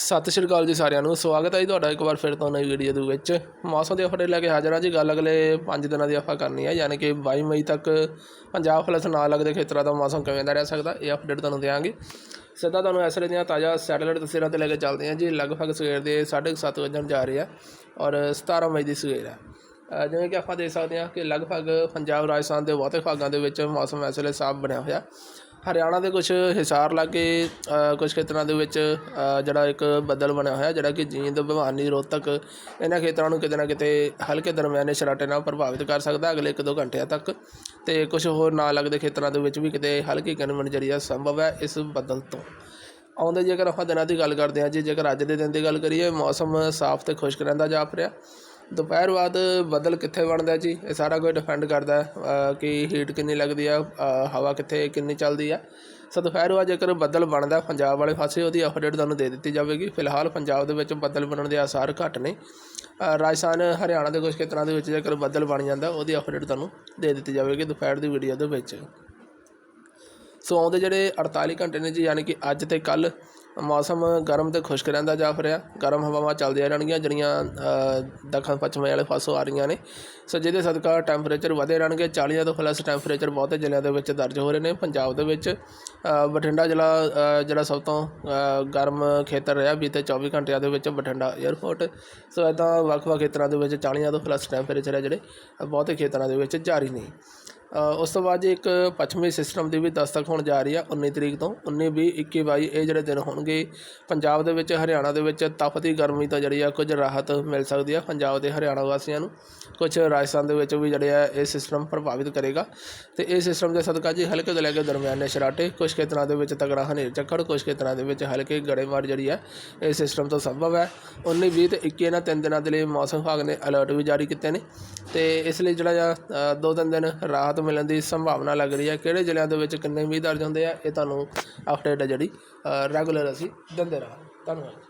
ਸਤਿ ਸ਼੍ਰੀ ਅਕਾਲ ਜੀ ਸਾਰਿਆਂ ਨੂੰ, ਸਵਾਗਤ ਹੈ ਜੀ ਤੁਹਾਡਾ ਇੱਕ ਵਾਰ ਫਿਰ ਤੋਂ ਨਵੀਂ ਵੀਡੀਓ ਦੇ ਵਿੱਚ। ਮੌਸਮ ਦੇ ਅਪਡੇਟ ਲੈ ਕੇ ਹਾਜ਼ਰ ਹਾਂ ਜੀ, ਗੱਲ ਅਗਲੇ 5 ਦਿਨਾਂ ਦੀ ਆਪਾਂ ਕਰਨੀ ਹੈ, ਯਾਨੀ ਕਿ 22 ਮਈ ਤੱਕ ਪੰਜਾਬ ਪਲੱਸ ਨਾਲ ਲੱਗਦੇ ਖੇਤਰਾਂ ਦਾ ਮੌਸਮ ਕਿਵੇਂ ਦਾ ਰਹਿ ਸਕਦਾ, ਇਹ ਅਪਡੇਟ ਤੁਹਾਨੂੰ ਦੇਵਾਂਗੇ ਸਿੱਧਾ ਤੁਹਾਨੂੰ ਇਸ ਵੇਲੇ ਦੀਆਂ ਤਾਜ਼ਾ ਸੈਟੇਲਾਈਟ ਤਸਵੀਰਾਂ ਤੇ ਲੈ ਕੇ ਚੱਲਦੇ ਹਾਂ ਜੀ, ਲਗਭਗ ਸਵੇਰ ਦੇ 7:30 ਵਜਣ ਜਾ ਰਹੀ ਹੈ ਔਰ 17 ਮਈ ਦੀ ਸਵੇਰ ਹੈ। ਜਿਵੇਂ ਕਿ ਆਪਾਂ ਦੇਖ ਸਕਦੇ ਹਾਂ ਕਿ ਲਗਭਗ ਪੰਜਾਬ, ਰਾਜਸਥਾਨ ਦੇ ਬਹੁਤੇ ਭਾਗਾਂ ਦੇ ਵਿੱਚ ਮੌਸਮ ਇਸ ਵੇਲੇ ਸਾਫ਼ ਬਣਿਆ ਹੋਇਆ। ਹਰਿਆਣਾ ਦੇ ਕੁਛ ਹਿਸਾਰ ਲਾਗੇ ਕੁਛ ਖੇਤਰਾਂ ਦੇ ਵਿੱਚ ਜਿਹੜਾ ਇੱਕ ਬੱਦਲ ਬਣਿਆ ਹੋਇਆ, ਜਿਹੜਾ ਕਿ ਜੀਂਦ, ਭਵਾਨੀ, ਰੋਹਤਕ ਇਹਨਾਂ ਖੇਤਰਾਂ ਨੂੰ ਕਿਤੇ ਨਾ ਕਿਤੇ ਹਲਕੇ ਦਰਮਿਆਨੇ ਸ਼ਰਾਟੇ ਨਾਲ ਪ੍ਰਭਾਵਿਤ ਕਰ ਸਕਦਾ ਅਗਲੇ 1-2 ਘੰਟਿਆਂ ਤੱਕ। ਤੇ ਕੁਝ ਹੋਰ ਨਾਲ ਲੱਗਦੇ ਖੇਤਰਾਂ ਦੇ ਵਿੱਚ ਵੀ ਕਿਤੇ ਹਲਕੀ ਕਨਮ ਜਿਹੜੀ ਆ ਸੰਭਵ ਹੈ ਇਸ ਬੱਦਲ ਤੋਂ। ਆਉਂਦੇ ਜੇਕਰ ਆਪਾਂ ਦਿਨਾਂ ਦੀ ਗੱਲ ਕਰਦੇ ਹਾਂ, ਜੀ ਜੇਕਰ ਅੱਜ ਦੇ ਦਿਨ ਦੀ ਗੱਲ ਕਰੀਏ, ਮੌਸਮ ਸਾਫ਼ ਤੇ ਖੁਸ਼ਕ ਰਹਿੰਦਾ ਜਾਪ ਰਿਹਾ। ਦੁਪਹਿਰ ਬਾਅਦ ਬੱਦਲ ਕਿੱਥੇ ਬਣਦਾ ਜੀ? ਇਹ ਸਾਰਾ ਕੁਝ ਡਿਪੈਂਡ ਕਰਦਾ ਕਿ ਹੀਟ ਕਿੰਨੀ ਲੱਗਦੀ ਆ ਹਵਾ ਕਿੱਥੇ, ਕਿੰਨੀ ਚੱਲਦੀ ਆ। ਸੋ ਦੁਪਹਿਰ ਬਾਅਦ ਜੇਕਰ ਬੱਦਲ ਬਣਦਾ, ਪੰਜਾਬ ਵਾਲੇ ਪਾਸੇ ਉਹਦੀ ਅਪਡੇਟ ਤੁਹਾਨੂੰ ਦੇ ਦਿੱਤੀ ਜਾਵੇਗੀ। ਫਿਲਹਾਲ ਪੰਜਾਬ ਦੇ ਵਿੱਚ ਬੱਦਲ ਬਣਨ ਦੇ ਆਸਾਰ ਘੱਟ ਨੇ। ਰਾਜਸਥਾਨ, ਹਰਿਆਣਾ ਦੇ ਕੁਝ ਖੇਤਰਾਂ ਦੇ ਵਿੱਚ ਜੇਕਰ ਬੱਦਲ ਬਣ ਜਾਂਦਾ, ਉਹਦੀ ਅਪਡੇਟ ਤੁਹਾਨੂੰ ਦੇ ਦਿੱਤੀ ਜਾਵੇਗੀ ਦੁਪਹਿਰ ਦੀ ਵੀਡੀਓ ਦੇ ਵਿੱਚ। ਸੋ ਆਉਂਦੇ ਜਿਹੜੇ 48 ਘੰਟੇ ਨੇ ਜੀ, ਯਾਨੀ ਕਿ ਅੱਜ ਤੇ ਕੱਲ ਮੌਸਮ ਗਰਮ ਤੇ ਖੁਸ਼ਕ ਰਹਿੰਦਾ ਜਾ ਰਿਹਾ ਗਰਮ ਹਵਾਵਾਂ ਚੱਲਦੀਆਂ ਰਹਿਣਗੀਆਂ ਜਿਹੜੀਆਂ ਦੱਖਣ ਪੱਛਮ ਵਾਲੇ ਪਾਸੋਂ ਆ ਰਹੀਆਂ ਨੇ। ਸੋ ਜਿਹਦੇ ਸਦਕਾ ਟੈਂਪਰੇਚਰ ਵਧੇ ਰਹਿਣਗੇ। 40 ਤੋਂ ਪਲੱਸ ਟੈਂਪਰੇਚਰ ਬਹੁਤੇ ਜ਼ਿਲ੍ਹਿਆਂ ਦੇ ਵਿੱਚ ਦਰਜ ਹੋ ਰਹੇ ਨੇ। ਪੰਜਾਬ ਦੇ ਵਿੱਚ ਬਠਿੰਡਾ ਜ਼ਿਲ੍ਹਾ ਅ, ਜਿਹੜਾ ਸਭ ਤੋਂ ਗਰਮ ਖੇਤਰ ਰਿਹਾ ਬੀਤੇ 24 ਘੰਟਿਆਂ ਦੇ ਵਿੱਚ ਬਠਿੰਡਾ 에ਅਰਪੋਰਟ ਸੋ ਇੱਦਾਂ ਵੱਖ-ਵੱਖ ਖੇਤਰਾਂ ਦੇ ਵਿੱਚ 40 ਤੋਂ ਪਲੱਸ ਟੈਂਪਰੇਚਰ ਹੈ ਜਿਹੜੇ ਬਹੁਤੇ ਖੇਤਰਾਂ ਦੇ ਵਿੱਚ ਜਾਰੀ ਨੇ। ਉਸ ਤੋਂ ਬਾਅਦ ਜੀ ਇੱਕ ਪੱਛਮੀ ਸਿਸਟਮ ਦੀ ਵੀ ਦਸਤਕ ਹੋਣ ਜਾ ਰਹੀ ਆ 19 ਤਰੀਕ ਤੋਂ। 19 20 21 22 ਇਹ ਜਿਹੜੇ ਦਿਨ ਹੋਣਗੇ, ਪੰਜਾਬ ਦੇ ਵਿੱਚ, ਹਰਿਆਣਾ ਦੇ ਵਿੱਚ ਤਪਦੀ ਗਰਮੀ ਤੋਂ ਜਿਹੜੀ ਆ ਕੁਝ ਰਾਹਤ ਮਿਲ ਸਕਦੀ ਆ ਪੰਜਾਬ ਦੇ ਹਰਿਆਣਾ ਵਾਸੀਆਂ ਨੂੰ। ਕੁਝ ਰਾਜਸਥਾਨ ਦੇ ਵਿੱਚ ਵੀ ਜਿਹੜੇ ਆ ਇਹ ਸਿਸਟਮ ਪ੍ਰਭਾਵਿਤ ਕਰੇਗਾ। ਤੇ ਇਹ ਸਿਸਟਮ ਦੇ ਸਦਕਾ ਜੀ ਹਲਕੇ ਤੋਂ ਲੈ ਕੇ ਦਰਮਿਆਨੇ ਸ਼ਰਾਟੇ, ਕੁਝ ਖੇਤਰਾਂ ਦੇ ਵਿੱਚ ਤਗੜਾ ਹਨੇਰ ਝੱਖੜ, ਕੁਝ ਖੇਤਰਾਂ ਦੇ ਵਿੱਚ ਹਲਕੇ ਗੜੇਮਾਰ ਜਿਹੜੀ ਆ ਇਹ ਸਿਸਟਮ ਤੋਂ ਸੰਭਵ ਹੈ। 19 20 ਤੇ 21 ਇਹਨਾਂ ਤਿੰਨ ਦਿਨਾਂ ਦੇ ਲਈ ਮੌਸਮ ਵਿਭਾਗ ਨੇ ਅਲਰਟ ਵੀ ਜਾਰੀ ਕੀਤੇ ਨੇ। ਤੇ ਇਸ ਲਈ ਜਿਹੜਾ ਆ ਦੋ ਤਿੰਨ ਦਿਨ ਰਾਹਤ ਮਿਲਣ ਦੀ ਸੰਭਾਵਨਾ ਲੱਗ ਰਹੀ ਹੈ। ਕਿਹੜੇ ਜ਼ਿਲ੍ਹਿਆਂ ਦੇ ਵਿੱਚ ਕਿੰਨੇ ਮੀਂਹ ਦਰਜ ਹੁੰਦੇ ਆ, ਇਹ ਤੁਹਾਨੂੰ ਅਪਡੇਟ ਹੈ ਜਿਹੜੀ ਰੈਗੂਲਰ ਅਸੀਂ ਦਿੰਦੇ ਰਹਾਂਗੇ। ਧੰਨਵਾਦ।